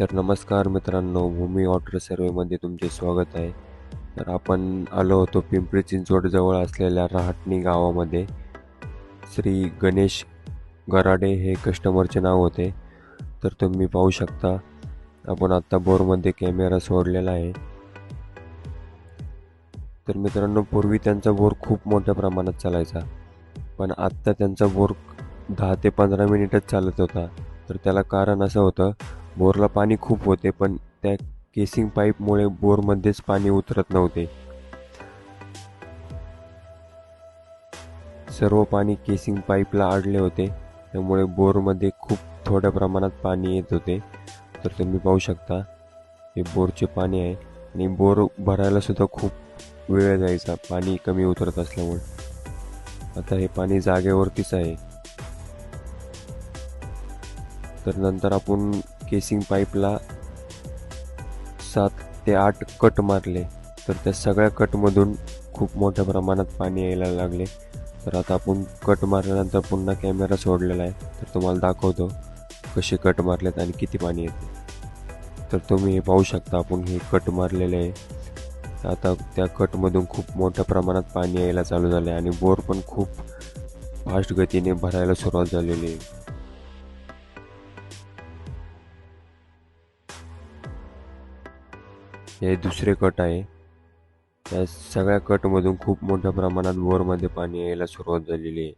तर नमस्कार मित्रांनो भूमी वॉटर सर्वेमध्ये तुमचे स्वागत आहे. तर आपण आलो होतो पिंपरी चिंचवडजवळ असलेल्या रहाटणी गावामध्ये. श्री गणेश गराडे हे कस्टमरचे नाव होते. तर तुम्ही पाहू शकता आपण आत्ता बोरमध्ये कॅमेरा सोडलेला आहे. तर मित्रांनो पूर्वी त्यांचा बोर खूप मोठ्या प्रमाणात चालायचा. पण आत्ता त्यांचा बोर दहा ते पंधरा मिनिटच चालत होता. तर त्याला कारण असं होतं बोरला पाणी खूप होते पण त्या केसिंग पाईपमुळे बोरमध्येच पाणी उतरत नव्हते. सर्व पाणी केसिंग पाईपला अडले होते त्यामुळे बोरमध्ये खूप थोड्या प्रमाणात पाणी येत होते. तर तुम्ही पाहू शकता हे बोरचे पाणी आहे आणि बोर भरायला सुद्धा खूप वेळ जायचा पाणी कमी उतरत असल्यामुळे. आता हे पाणी जागेवरतीच आहे. तर नंतर आपण केसिंग पाईपला सात ते आठ कट मारले. तर त्या सगळ्या कटमधून खूप मोठ्या प्रमाणात पाणी यायला लागले. तर आता आपण कट मारल्यानंतर पुन्हा कॅमेरा सोडलेला आहे. तर तुम्हाला दाखवतो कसे कट मारलेत आणि किती पाणी येते. तर तुम्ही हे पाहू शकता आपण हे कट मारलेले आहे. आता त्या कटमधून खूप मोठ्या प्रमाणात पाणी यायला चालू झालं आहे आणि बोर पण खूप फास्ट गतीने भरायला सुरुवात झालेली आहे. हे दुसरे कट आहे. या सगळ्या कटमधून खूप मोठ्या प्रमाणात बोरमध्ये पाणी यायला सुरुवात झालेली आहे.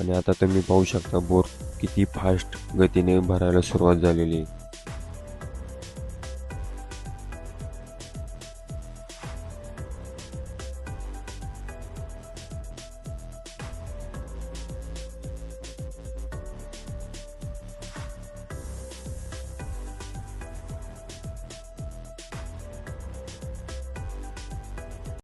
आणि आता तुम्ही पाहू शकता बोर किती फास्ट गतीने भरायला सुरुवात झालेली आहे.